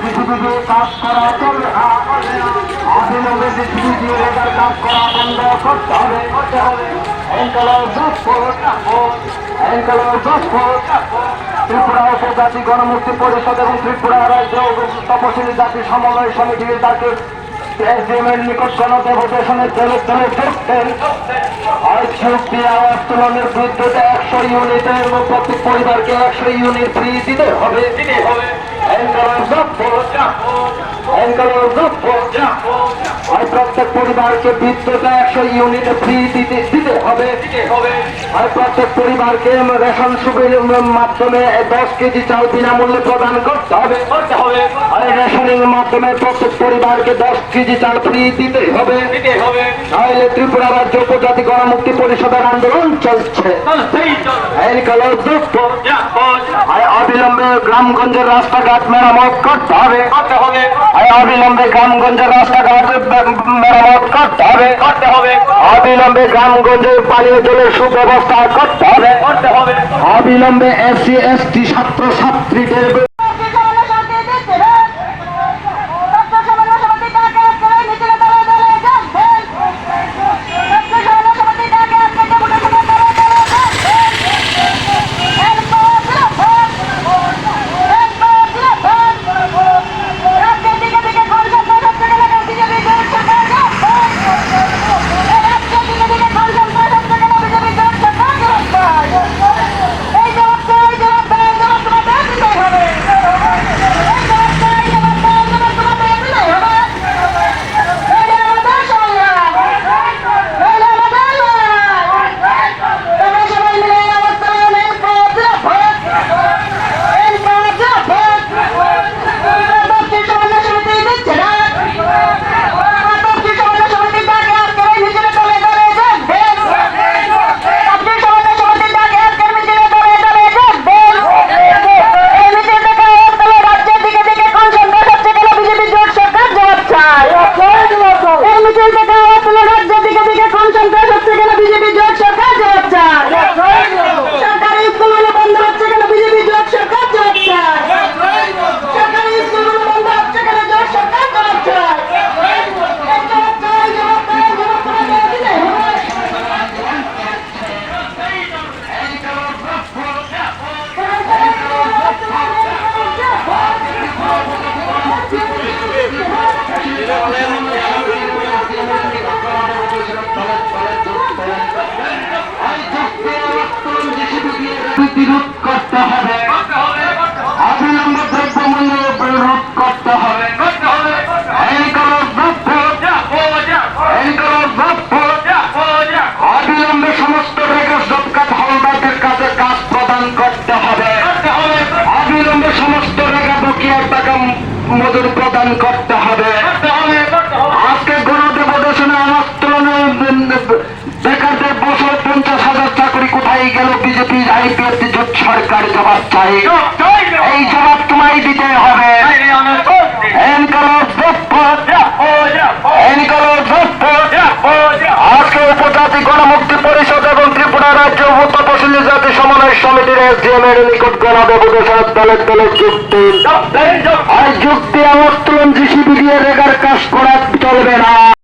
পৃথিবীতে কাজ করা চলবে কাজ করা বন্ধ করতে হবে করতে হবে এনকালার দোষ এনকালার দোষ ত্রিপুরা উপজাতি গণমুক্তি পরিষদ এবং ত্রিপুরা রাজ্য তপশিলী জাতি সমন্বয় সমিতির তাকে এসডিএম এর নিকট গণদেবদেশনের জেলে ধরে ঢুকতেন চুক্তি আওয়াজ তুলনের বিদ্যুৎ একশো ইউনিটের প্রতি পরিবারকে একশো ইউনিট ফ্রি দিতে হবে। দিতে হবে। আর প্রত্যেক পরিবারকে বিদ্যুৎ একশো ইউনিট ফ্রি দিতে দিতে হবে। আর প্রত্যেক পরিবারকে রেশন সুবির মাধ্যমে দশ কেজি চাল বিনামূল্যে প্রদান করতে হবে। করতে হবে। আর রেশনিং মাধ্যমে প্রত্যেক পরিবারকে দশ কেজি চাল ফ্রি দিতে হবে। দিতে হবে। তাহলে ত্রিপুরা রাজ্য উপজাতি গণমুক্তি পরিষদের আন্দোলন চলছে। এই কালো অবিলম্বে গ্রামগঞ্জের রাস্তাঘাট মেরামত করতে হবে। করতে অবিলম্বে গ্রামগঞ্জের রাস্তাঘাট মেরামত করতে হবে। অবিলম্বে গ্রামগঞ্জের পানীয় জলের সুব্যবস্থা করতে হবে। করতে হবে। অবিলম্বে এসসি, এসটি ছাত্র ছাত্রীদের বিরোধ করতে হবে। অবিলম্বে দ্রব্যমূল্য রোধ করতে হবে। এই করো দ্রব্য। এই করো দ্রব্য। অবিলম্বে সমস্ত রেগস জবকাত হলদারদের কাছে কাজ প্রদান করতে হবে। অবিলম্বে সমস্ত রেগা বকিয়ার টাকা মজুর প্রদান করতে হবে। সমিতির এসডিএম এর নিকট গলা ব্যবধান দলে দলে যুক্তি। আর যুক্তি অবস্থান জিসিবি দিয়ে রেগার কাজ করা চলবে না।